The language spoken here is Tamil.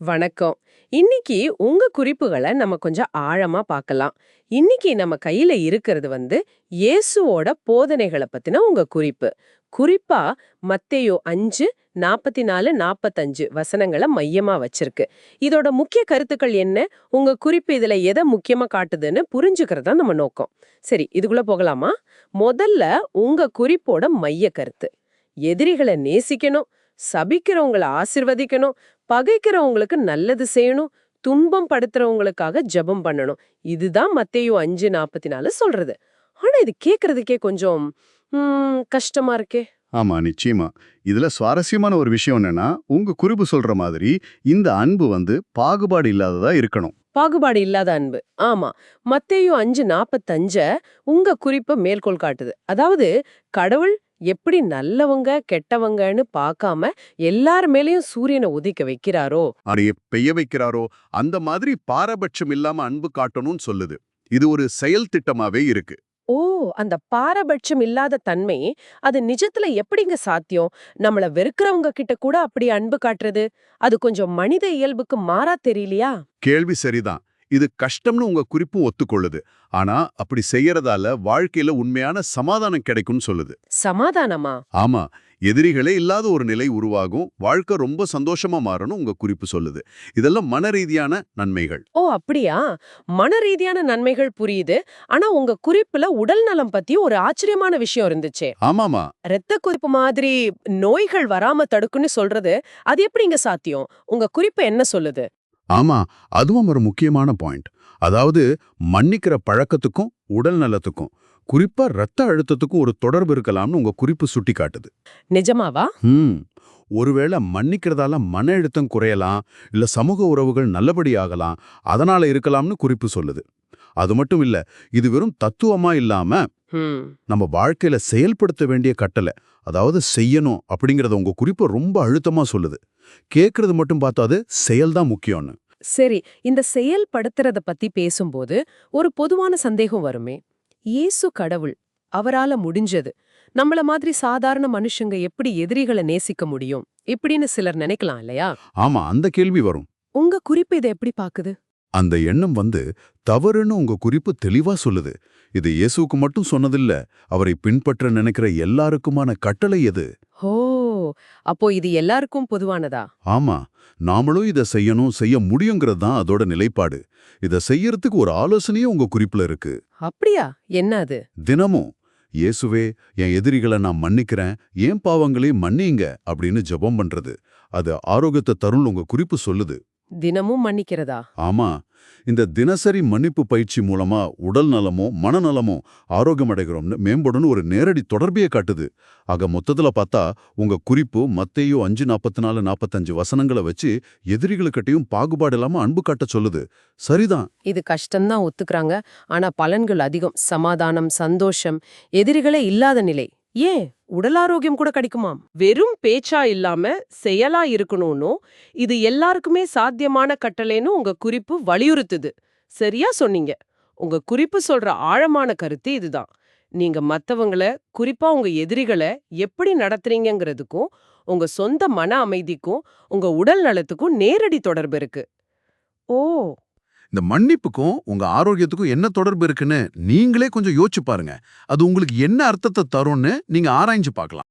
வணக்கம். இன்னைக்கு உங்க குறிப்புகளை நம்ம கொஞ்சம் ஆழமா பார்க்கலாம். இன்னைக்கு நம்ம கையில இருக்கிறது வந்து இயேசுவோட போதனைகளை பத்தின உங்க குறிப்பு. குறிப்பா மத்தையோ அஞ்சு நாற்பத்தி நாலு நாற்பத்தஞ்சு வசனங்களை மையமா வச்சிருக்கு. இதோட முக்கிய கருத்துக்கள் என்ன? உங்க குறிப்பு இதுல எதை முக்கியமா காட்டுதுன்னு புரிஞ்சுக்கிறதா நம்ம நோக்கம். சரி இதுக்குள்ள போகலாமா? முதல்ல உங்க குறிப்போட மைய கருத்து. எதிரிகளை நேசிக்கணும் சபிக்கிறவங்கள ஆசிர்வதிக்கணும் பகைக்கிறவங்களுக்கு நல்லது செய்யணும் துன்பம் படுத்துறவங்களுக்காக ஜெபம் பண்ணணும். இதுதான் மத்தேயு அஞ்சு நாற்பத்தி நாலு சொல்றது. ஆனா இது கேக்குறதுக்கே கொஞ்சம் கஷ்டமா இருக்கே. ஆமா நிச்சயமா. இதுல சுவாரஸ்யமான ஒரு விஷயம் என்னன்னா உங்க குறிப்பு சொல்ற மாதிரி இந்த அன்பு வந்து பாகுபாடு இல்லாததா இருக்கணும். பாகுபாடு இல்லாத அன்பு. ஆமா. மத்தேயு அஞ்சு நாப்பத்தஞ்ச உங்க குறிப்பு மேற்கோள் காட்டுது. அதாவது கடவுள் எப்படி நல்லவங்க கெட்டவங்கன்னு பார்க்காம எல்லார் மேலயும் சூரியனை உதிக்க வைக்கிறாரோ? அதைய பெய்ய வைக்கிறாரோ? அந்த மாதிரி பாரபட்சம் இல்லாம அன்பு காட்டணும்னு சொல்லுது. இது ஒரு செயல் திட்டமாவே இருக்கு. ஓ அந்த பாரபட்சம் இல்லாத தன்மை அது நிஜத்துல எப்படிங்க சாத்தியம்? நம்மள வெறுக்கிறவங்க கிட்ட கூட அப்படி அன்பு காட்டுறது? அது கொஞ்சம் மனித இயல்புக்கு மாறா தெரியலையா? கேள்வி சரிதான். இது கஷ்டம்னு உங்க குறிப்பும் ஒத்துக்கொள்ளுது. ஆனா அப்படி செய்யறதால வாழ்க்கையில உண்மையான சமாதானம் கிடைக்கும்னு சொல்லுது. சமாதானமா? ஆமா. எதிரிகளே இல்லாத ஒரு நிலை உருவாகும். வாழ்க்கை ரொம்ப சந்தோஷமா மாறணும் உங்க குறிப்பு சொல்லுது. இதெல்லாம் மன ரீதியான நன்மைகள். ஓ அப்படியா? மன ரீதியான நன்மைகள் புரியுது. ஆனா உங்க குறிப்புல உடல் நலம் பத்தி ஒரு ஆச்சரியமான விஷயம் இருந்துச்சே. ஆமாமா. இரத்த குறிப்பு மாதிரி நோய்கள் வராம தடுக்குன்னு சொல்றது அது எப்படிங்க சாத்தியம்? உங்க குறிப்பு என்ன சொல்லுது? ஆமா அதுவும் ஒரு முக்கியமான பாயிண்ட் அதாவது மன்னிக்கிற பழக்கத்துக்கும் உடல் நலத்துக்கும் குறிப்பா ரத்த அழுத்தத்துக்கும் ஒரு தொடர்பு இருக்கலாம்னு உங்க குறிப்பு சுட்டி காட்டுது நிஜமாவா ஒருவேளை மன்னிக்கிறதால மன அழுத்தம் குறையலாம் இல்ல சமூக உறவுகள் நல்லபடியாகலாம் அதனால இருக்கலாம்னு குறிப்பு சொல்லுது. அது மட்டும் இல்ல இது வெறும் தத்துவமா இல்லாம நம்ம வாழ்க்கையில செயல்படுத்த வேண்டிய கட்டளை அதாவது செய்யணும் அப்படிங்கறத உங்க குறிப்பு ரொம்ப அழுத்தமா சொல்லுது. கேக்குறது மட்டும் பார்த்தாது செயல்தான் முக்கியம்னு. சரி இந்த செயல்படுத்துறத பத்தி பேசும்போது ஒரு பொதுவான சந்தேகம் வருமே. இயேசு கடவுள் அவரால முடிஞ்சது. நம்மள மாதிரி சாதாரண மனுஷங்க எப்படி எதிரிகளை நேசிக்க முடியும்? இப்படின்னு சிலர் நினைக்கலாம் இல்லையா? ஆமா அந்த கேள்வி வரும். உங்க குறிப்பு இதை எப்படி பாக்குது? அந்த எண்ணம் வந்து தவறுன்னு உங்க குறிப்பு தெளிவா சொல்லுது. இது இயேசுவுக்கு மட்டும் சொன்னதில்ல அவரை பின்பற்ற நினைக்கிற எல்லாருக்குமான கட்டளை எது? ஓ அப்போ இது எல்லாருக்கும் பொதுவானதா? ஆமா. நாமளும் இத செய்யணும் செய்ய முடியுங்கிறது தான் அதோட நிலைப்பாடு. இத செய்யறதுக்கு ஒரு ஆலோசனையே உங்க குறிப்புல இருக்கு. அப்படியா? என்ன அது? தினமும் இயேசுவே என் எதிரிகளை நான் மன்னிக்கிறேன் ஏன் பாவங்களையும் மன்னிங்க அப்படின்னு ஜெபம் பண்றது. அது ஆரோக்கியத்தை தருண் உங்க குறிப்பு சொல்லுது. தினமும் மன்னிக்கிறதா? ஆமா. இந்த தினசரி மன்னிப்பு பயிற்சி மூலமா உடல் நலமோ மனநலமோ ஆரோக்கியம் அடைகிறோம்னு மேம்படும்னு ஒரு நேரடி தொடர்பையே காட்டுது. ஆக மொத்தத்துல பார்த்தா உங்க குறிப்பு மத்தேயோ அஞ்சு நாற்பத்தி நாலு நாற்பத்தஞ்சு வசனங்களை வச்சு எதிரிகளுக்கிட்டையும் பாகுபாடு இல்லாம அன்பு காட்ட சொல்லுது. சரிதான். இது கஷ்டம்தான் ஒத்துக்கறாங்க. ஆனா பலன்கள் அதிகம். சமாதானம் சந்தோஷம் எதிரிகளே இல்லாத நிலை. ஏன் உடல் ஆரோக்கியம் கூட கிடைக்குமாம். வெறும் பேச்சா இல்லாம செயலா இருக்கணும்னு இது எல்லாருக்குமே சாத்தியமான கட்டளைன்னு உங்க குறிப்பு வலியுறுத்துது. சரியா சொன்னீங்க. உங்க குறிப்பு சொல்ற ஆழமான கருத்து இதுதான். நீங்க மத்தவங்கள குறிப்பா உங்க எதிரிகளை எப்படி நடத்துறீங்கிறதுக்கும் உங்க சொந்த மன அமைதிக்கும் உங்க உடல் நலத்துக்கும் நேரடி தொடர்பு இருக்கு. ஓ! இந்த மன்னிப்புக்கும் உங்க ஆரோக்கியத்துக்கும் என்ன தொடர்பு இருக்குன்னு நீங்களே கொஞ்சம் யோசிச்சு பாருங்க. அது உங்களுக்கு என்ன அர்த்தத்தை தரும்னு நீங்க ஆராய்ஞ்சு பார்க்கலாம்.